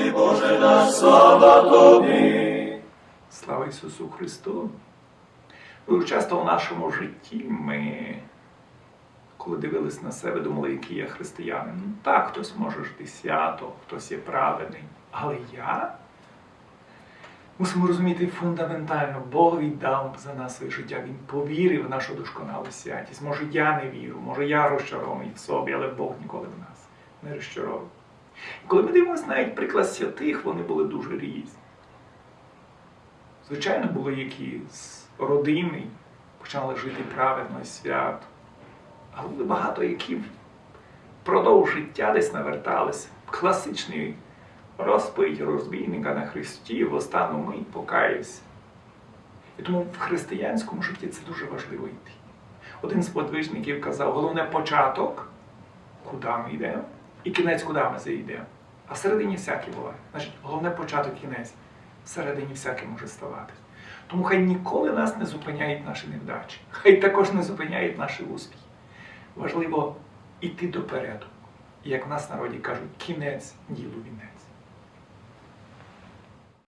тобі, Боже наш, слава тобі. Слава Ісусу Христу! Дуже часто в нашому житті ми, коли дивились на себе, думали, який я християнин. Ну так, хтось може жити свято, хтось є праведний. Але я мусимо розуміти фундаментально, Бог віддав за нас своє життя. Він повірив в нашу досконалу святість. Може, я не вірю, може я розчарований в собі, але Бог ніколи в нас не розчаровує. Коли ми дивимося навіть приклад святих, вони були дуже різні. Звичайно, були які з родини почали жити праведно і свято. Але були багато, які впродовж життя десь наверталися. Класичний розпить розбійника на Христі в останню мить покаявся. І тому в християнському житті це дуже важливо йти. Один з подвижників казав, головне початок, куди ми йдемо, і кінець, куди ми зайдемо. А всередині всяке буває. Значить, головне початок, кінець. Всередині всяке може ставати. Тому хай ніколи нас не зупиняють наші невдачі, хай також не зупиняють наші успіхи. Важливо йти допереду. Як в нас народі кажуть, кінець ділу вінець.